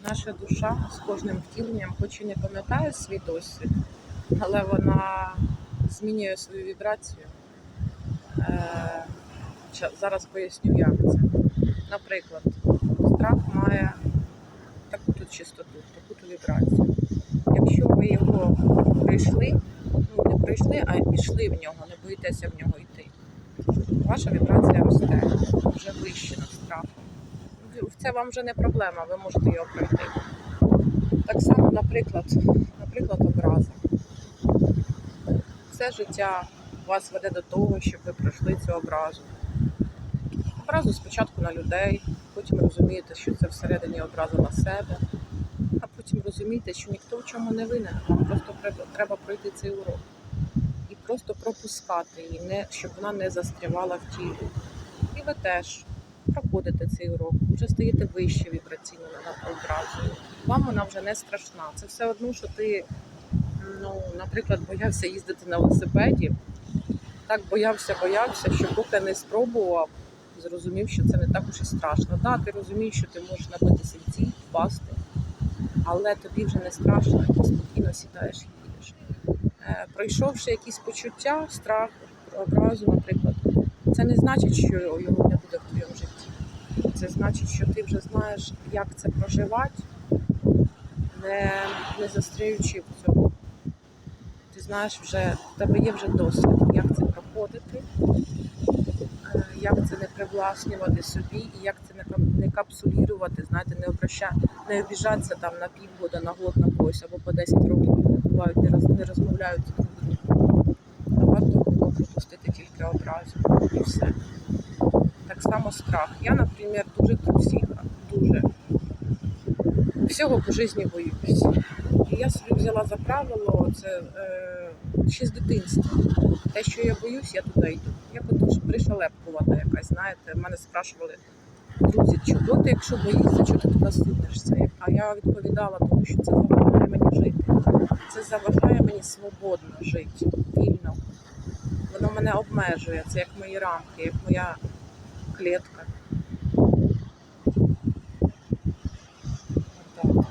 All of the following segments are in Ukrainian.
Наша душа з кожним втіленням, хоч і не пам'ятає свій досвід, але вона змінює свою вібрацію. Е, зараз поясню, як це. Наприклад, страх має таку тут чистоту, таку тут вібрацію. Якщо ви його прийшли, ну не прийшли, а пішли в нього, не боїтеся в нього йти. Ваша вібрація росте вже вище над страхом. Це вам вже не проблема, ви можете його пройти. Так само, наприклад, наприклад, образа. Все життя вас веде до того, щоб ви пройшли цю образу. Образу спочатку на людей, потім розумієте, що це всередині образа на себе, а потім розумієте, що ніхто в чому не винен. Вам просто треба, пройти цей урок. І просто пропускати її, щоб вона не застрявала в тілі. І ви теж проходите цей урок, вже стаєте вище вібраційно над образою. Вам вона вже не страшна. Це все одно, що ти, ну, наприклад, боявся їздити на велосипеді. Так боявся, боявся, що поки не спробував, зрозумів, що це не так уж і страшно. Так, ти розумієш, що ти можеш набити сільці, впасти, але тобі вже не страшно, ти спокійно сідаєш і їдеш. Е, Пройшовши якісь почуття, страх, образу, наприклад, це не значить, що його не буде в твоєму. Це значить, що ти вже знаєш, як це проживати, не, не застряючи в цьому. Ти знаєш вже, в тебе є вже досвід, як це проходити, е, як це не привласнювати собі і як це не, капсулірувати, знаєте, не обраща, не обіжатися там на півгода, на год, на когось або по 10 років бувають, не, роз, не розмовляють з другом. А варто було пропустити тільки образу і все. Так само страх. Я, наприклад, дуже трусіха, дуже. Всього по житті боюсь. І я собі взяла за правило це е, ще з дитинства. Те, що я боюсь, я туди йду. Я потім пришалепкувата якась, знаєте, мене спрашували друзі, чого ти, якщо боїшся, чого ти туди сунешся? А я відповідала, тому що це заважає мені жити. Це заважає мені свободно жити, вільно. Воно мене обмежує, це як мої рамки, як моя клітка.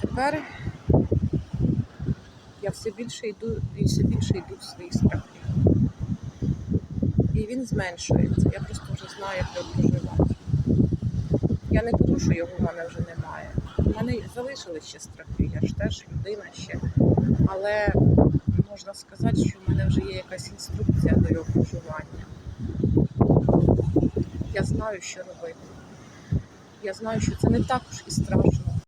Тепер я все більше йду і все більше йду в свої страхи. І він зменшується. Я просто вже знаю, як його проживати. Я не кажу, що його в мене вже немає. У мене залишились ще страхи, я ж теж людина ще. Але можна сказати, що в мене вже є якась інструкція до його проживання. Я знаю, що робити. Я знаю, що це не так уж і страшно.